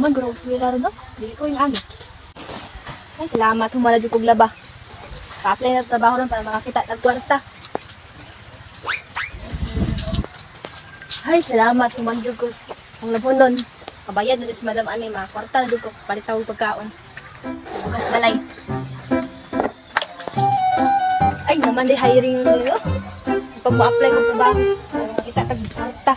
Gusto nila rin, no? Dili ko yung ano. Ay, salamat. Humala dyan kong laba. Pa-apply na trabaho rin para makakita at kwarta. Ay, salamat. Humala dyan ko. Ang labon nun. Kabayad na si Madam Ani, mga kwarta na dyan ko. Palitaw pagkaon. Bukas balay. Ay, naman di hiring nyo. Pag ma-apply ko trabaho. Para makita tag kwarta.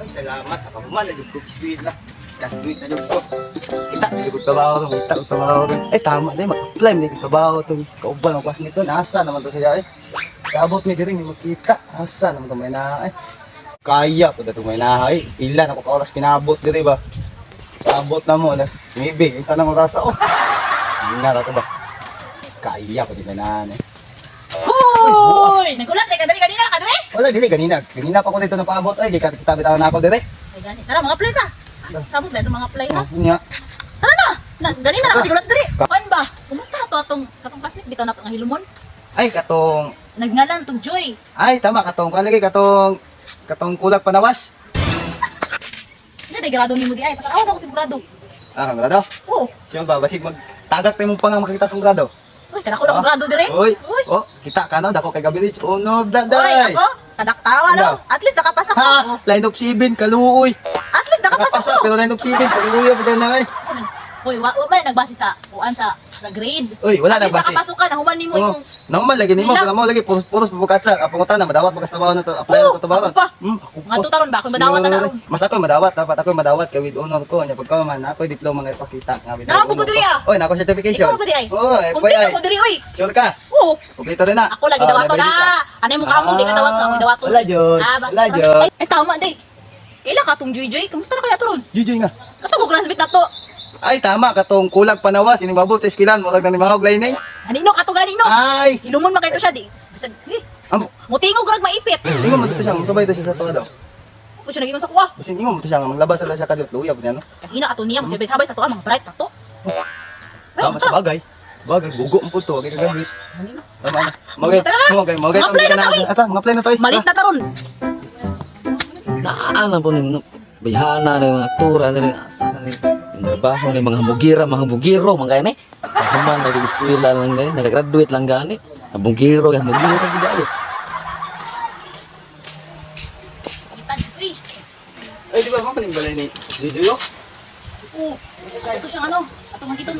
Ay, salamat. Ako man, biskuit na. Kaskuit na yung ko. Kita, naging trabaho ito. Kita, ko trabaho ito. Ay, tama na. Mag-apply, naging trabaho ito. Kauban ang kwas nito. Nasa naman to siya eh. Sabot ni Diring, magkita. Asa naman ito may na eh. Kaya po dito may na eh. Ilan ako ka oras pinabot diri ba? Sabot na mo, alas maybe. Yung sana mo rasa, oh. Hindi na to ba? Kaya po dito na eh. Uy! Nagulat eh, kadali kanina, kadali! Wala, dili, ganina. Ganina pa ko dito napaabot. Ay, di ka kita na ako diri. Ay, gani. Tara, mga play ka. Sabot na ito mga play ha. Tara na! na gani na nakasigulat dali. Kuan ba? Kumusta na to atong katong classmate bitaw na to nga hilumon? Ay, katong Nagngalan tong Joy. Ay, tama katong kalagay katong katong kulag panawas. Hindi, day grado ni mo di ay. Patarawan ako sigurado. Ah, grado. Oo. Siya ba basig mag tagak tayo mo pa nga makita sa grado. Uy, kada ko na grado dire. Oy. Uy. Oh, kita ka no dako kay Gabilich. Oh no, Uy, daday. ako. Kadaktawa no. At least nakapasa ko. Ha, line of 7 kaluoy. Ko. pero line of 7 kaluoy pa na ay. Sabi, Uy, wa, wa man nagbase sa kuan sa sa grade. Uy, wala na basi. nakapasok ka na human nimo Oh, yung naman lagi nimo, kana mo lagi puros puros pupukatsa. Apong na madawat mo trabaho na to. Apply na to trabaho. pa. Hmm, nga pa. tutaron ba ako madawat na. Mas ako madawat, dapat ako madawat kay with honor ko. Nya pagka man ako diploma nga ipakita nga with honor ko. diri, ah. Oy, nako certification. Ikaw ba di ay? Eh, Kumpleto ay. ko diri oy. Sure ka? Oo. Kompleto rin na. Ako lagi Ah, dawato na. Ano mo, di ka dawat na, may dawato. Wala. Ah, ba- Wala, Jod. Ay, ay, tama, day. Kailan ka tong Joy? Kamusta na kaya to ron? Jujoy nga. Katong ko classmate na to. Ay, tama. Katong kulag panawas. Ining babot sa iskilan. Murag na ni mga oglay na Anino, katong ganino. Ay! Ilumon man kayo to siya, di. Kasi, eh, Amo. mutingog grag maipit. Ingon mo to siya. Masabay to siya sa tuwa daw. Kung siya naging sa kuha. Basin ingon mo to siya. nga, Maglabas na siya kadot. Luya po niya, no? Kahina ato niya, masabay-sabay sa to, ah, mga bright na to. Tama sa bagay. Bagay. Bugo mo po to. Okay, kagawin. Anino? Tama na. Magay. Magay. Magay. Mga play na to, Ata, mga play na to. eh. Malit na taron. Naanan po ng bayhana ng mga aktura na rin asa na rin yung trabaho ng mga hambugira, mga hambugiro, mga gani. Kahuman, nag-eskwela lang gani, nag-graduate lang gani. Hambugiro, hambugiro, gani. Ipan, uy. Ay, di ba? Mga paling balay ni Jujoy, oh? Oo. Ito siyang ano, ato nga dito,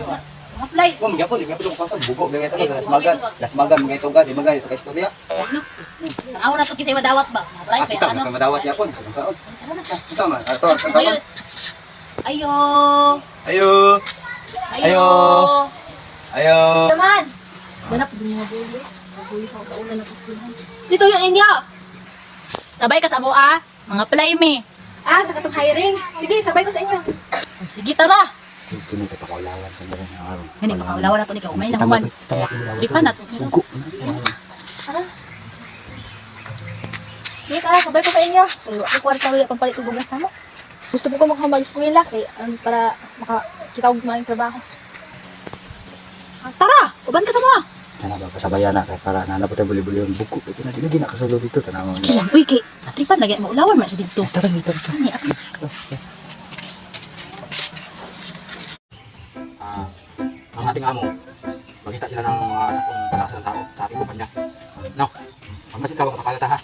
play. Oh, mga po. Mga po. Pasag. Bugo. Mga ito. Las magan. Las magan. Mga ito. Gadi. Mga ito. Kay istorya. Ano? Na to kisay madawat ba? Kaya kita. ano? Mga madawat po. Saan saan? Sama. Ito. Saan Ayo. Ayo. Ayo. Ayo. Naman. Ganap din mga buli. Sa buli sa ulan. Dito yung inyo. Sabay ka sa mo ah. Mga play me. Ah, sa katong hiring. Sige, sabay ko sa inyo. Sige, tara. Ito na kapakulawan sa mga araw. Gani, makaulawan na to ni ka. Umay na human. Di pa na to. Bugo. Tara. Sige, tara. Sabay ko sa inyo. Ako kwarta ulit pang palit ko bugas mo. Gusto ko ko maghamag-eskwela kay um, para makakita ko kumain trabaho. Ah, tara! Uban ka sa mo. Tana ba kasabayan na kay para nanap tayo buli-buli yung bugo. Ito na dili na kasulo dito tanaw mo. Uy, kay natripan lagi maulawan man siya dito. Tara dito. Ani, ako. Ang ating amo, makita sila ng mga sakong palakas ng tao sa ating kumpanya. No, ang masin ka, makakalata ha.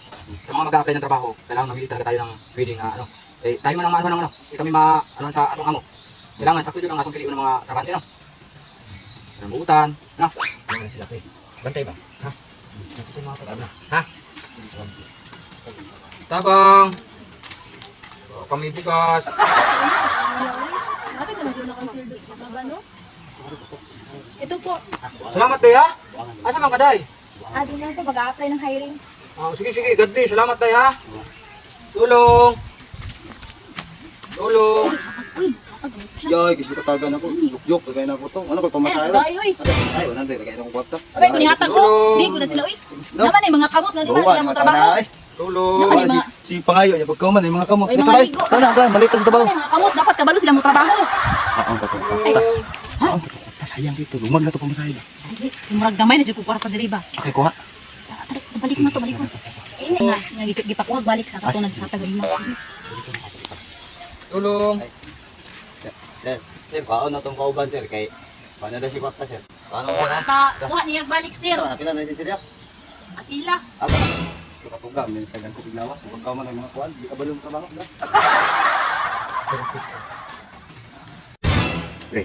Sa mga mag-a-apply ng trabaho, kailangan mamili talaga tayo ng pwedeng ah, ano. Eh, tayo man ang ano ng ano, eh, kami ma, ano sa atong amo. Kailangan sakto yun ang atong piliin ng mga trabante, no? Ang buutan, no? Ano sila, pre? Bantay ba? Ha? Nakita yung mga pag-ano, ha? Tabang! Oh, kami bigas! Ate, ganun na kayo sildo sa baba, no? Ito po. Salamat, Day, ha? Asa man ka, Day? Ah, di na po, mag-a-apply ng hiring. Oh, sige, sige, God bless. Salamat tayo ha. Tulong. Tulong. Yoy, gusto ko tagan ako. Jok-jok kagay na ko to. Ano ko pamasahe ra? ay, uy. Ay, wala na kagay akong kwarta. Abay, kung nihatag ko, di ko na sila, uy. No. Naman eh, mga kamot na di ba sila mo mga trabaho? Tulong. Naman, mga- si, si Pangayo, niya pagkauman, yung mga kamot. Ay, mga ligo. tana, tana, malitas sa tabaw. Naman eh, mga kamot, dapat kabalo sila mo trabaho. Ah, ang katong kwarta. Sayang dito, lumag na to pamasahe ba. Murag gamay na dyan ko kwarta diri ba? Okay, kuha. Tara, Balik mo to, balik mo. Eh, nga, gipakuwag balik sa katunan sa tagal mo. Tulong. Sir, sir, kaon na tong kauban, sir. Kay, paano na si Kwarta, sir? Paano sir, ha? Pa, kuha niya balik sir. Napila na si Sir, ya? Atila. Aba, ito ka tuga, may tagang ko piglawas. Huwag ka man ang mga kuwan, di ka balong trabaho. na. Pre,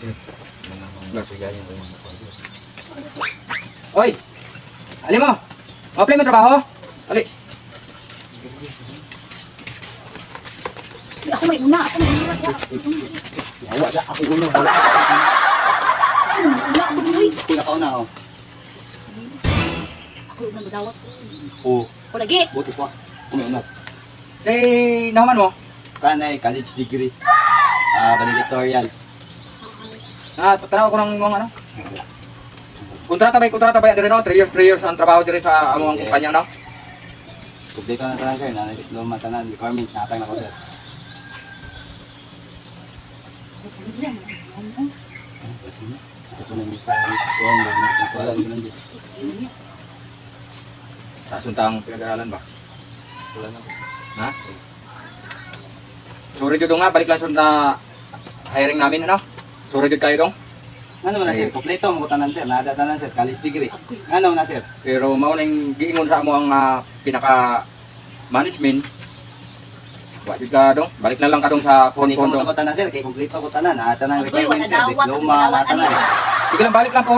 sir, nasigayan ko yung mga. Oy! Ali mo! Ma-apply mo trabaho? Ali! Ako may una, ako may una. Ya. Yawa na, ako ulo. Wala. Una, ako may Pinakauna, oh. Ako una madawat. Oo, Ako lagi. buti pa. Umiinap. Kay naman mo? Kanay, college degree. Ah, valedictorian. Ah, tanaw ko ng mga ano? Kontrata ba? Kontrata ba? Dire no? 3 years, 3 years ang trabaho dire sa among kumpanya no? Kompleto na tanan, sir. Nanay, diploma, tanan, requirements, na ko, sir. Ito na yung sa kuwan, wala rin lang dito. Sa suntang pinag-aralan ba? Wala na. Ha? Sorry jud nga, balik lang sa hiring namin ano? Sorry jud kayo dong. Ano man na, sir? Kompleto mo tanan, sir. Nada tanan, sir. College degree. Ano na, sir? Pero mao nang giingon sa amo ang ah, pinaka management. Jud ka dong, balik na lang ka dong sa mo phone sa tanan, sir. Kay kompleto ko tanan. Nakata ng Uy, wala requirements, sir. dawat, Diploma, wala dawat, na. Sige lang balik lang po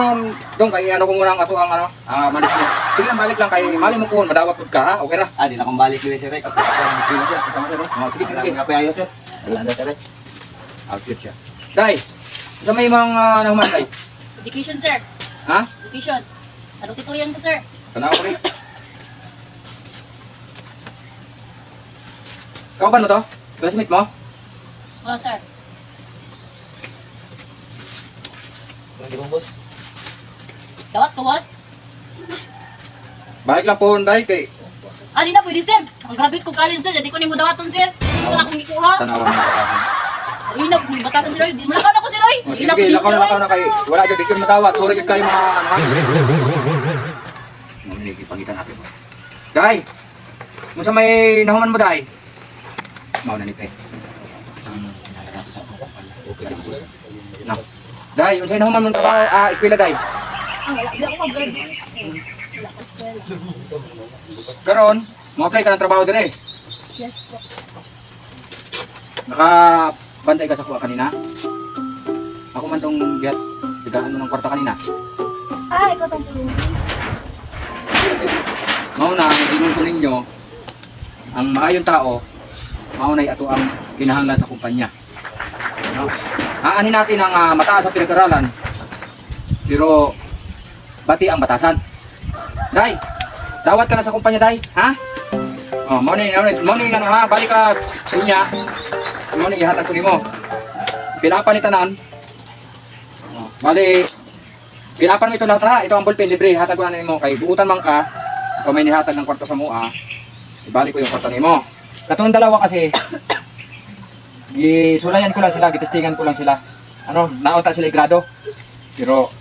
dong kay ano ko muna ang ato ang ano, ah, management. Sige lang balik lang kay mali mo po madawat pud ka ha. Okay ra. Ah, di na kong balik yun, sir. Kapag ako ang degree na, sir. Kasama, sir. Oh, sige sige. Sige, kape ayo, sir. Wala na, sir. Outfit siya. Dai. Sa may mga nahuman dai. Education sir. Ha? Education. Ano tutorian ko sir? Tanaw ko rin. Ikaw ba no to? Classmate mo? Oh sir. Hindi ko, boss. Dawat ko boss. Balik lang po dai kay Ah, di na pwede sir. Ang graduate ko college sir. Jadi ko ni mo dawaton sir. Ito na akong ikuha. tanawan mo. Ay, na, batasan si Roy. Di mo na ko Oh, Di sige, sige, lakaw na lakaw na kay wala jud dikir matawat. Sorry gid kayo mga ha? Mo ni gipagitan natin. Mo sa may nahuman mo dai. Mao na ni pre. Okay. Na. Dai, unsay nahuman mo trabaho? Ah, eskwela dai. Ah, wala. Di ako mag-graduate. Wala ko eskwela. Karon, mo apply ka ng trabaho dire. Yes po. Nakabantay ka sa kuha kanina? Ako man tong biyat. Tigaan mo ng kwarta kanina. Ah, ikaw tong tulungan. Mao na, gingon ko ninyo, ang maayong tao, mao na ato ang kinahanglan sa kumpanya. No? Aanin natin ang ah, mataas sa pinag-aralan, pero bati ang batasan. Day, dawat ka na sa kumpanya, Day. Ha? Oh, ni, ni, mao ni, ano ha, balik ka sa inya. Ni, ihatag ko nimo. Pinapan ni tanan. Bali, Pinapan mo ito lahat ha. Ito ang ballpen libre. Hatag ko na nimo kay buutan man ka. Ikaw may nihatag ng kwarto sa mua. Ibalik ko yung kwarto nimo. Katong dalawa kasi gisulayan ko lang sila, gitestingan ko lang sila. Ano, naunta sila igrado. Pero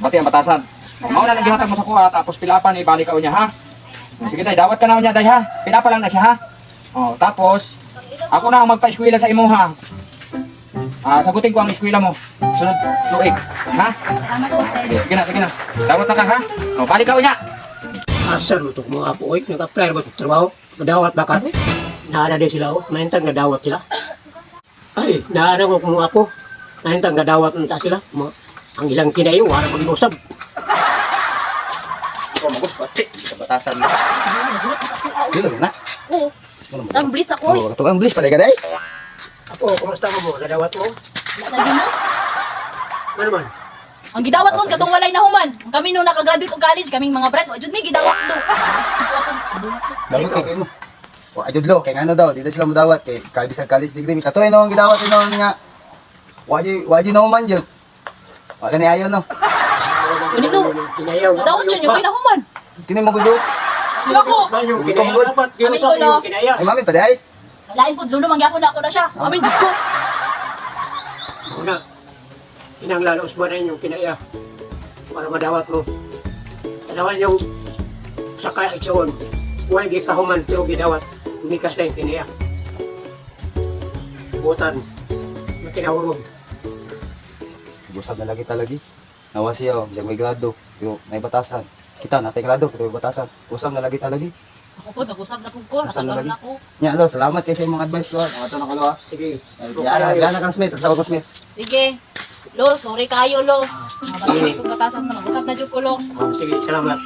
bati ang batasan. Mao na lang gihatag mo sa kuha tapos pilapan ibalik ka niya ha. Sige tay, dawat ka na niya tay ha. Pilapa lang na siya ha. Oh, tapos ako na ang magpa-eskwela sa imo ha. Ah, sagutin ko ang eskwela mo. Sunod tuig. Ha? Salamat po sir. Sige na, sige na. Dawat na ka ha? O, balik ka unya. Asar mo ito mga apo, oy, nag-apply ba ito trabaho? Nadawat ba ka? Naana din sila, oh. Nahintang nadawat sila. Ay, naana ko mga apo. Nahintang nadawat na sila. Mga, ang ilang kinayo, wala pag-inusab. Ikaw, magos, pati. Sa batasan mo. Dito na. Oo. Ano? Ang bliss ako. Oh, tugang bilis, pala ka, day. Apo, kumusta ka mo? Nadawat mo? Lagi mo. Ano man? Ang gidawat nun, katong walay na human. Kami nung nakagraduate og college, kaming mga bret, wajud may gidawat do. Dami kay kayo mo. O, ayun lo, kay ano daw, dito sila mudawat, kay kalbis ang college degree. Katoy no, ang gidawat ino nga. Waji, waji no man yun. Wala ni ayon no. Ganito. Kinayaw. Madawat siya niyo, may na human. Kini mo gudo. Diba ko? Ba yung Hindi kinaya? ko good. Dapat Kami ginusap ko, no? yung kinaya. Ay, mami, pa day. Lain po, lulo mangyapon na ako na siya. Kami dito. Una, inanglalaos ba na yung kinaya? Para madawat mo. Dalawan yung saka itsoon. Huwag ikahuman ito gidawat. Umikas na yung kinaya. Butan. tinawurog. Gusap na lagi talagi. Nawa siya, oh, may grado. Yo, may batasan. Kita, natay grado, pero may batasan. Usam na lagi talagi. Ako po, nag-usap na kong ko. Usap na ako. Nya, lo, salamat kayo sa imong advice, lo. Mga to na kalo, ha. Sige. Yan, yan na kang Smith, at sa ko Smith. Sige. Lo, sorry kayo, lo. Mga bagay kong batasan mo. Nag-usap na dyan ko, lo. Ah, sige, salamat.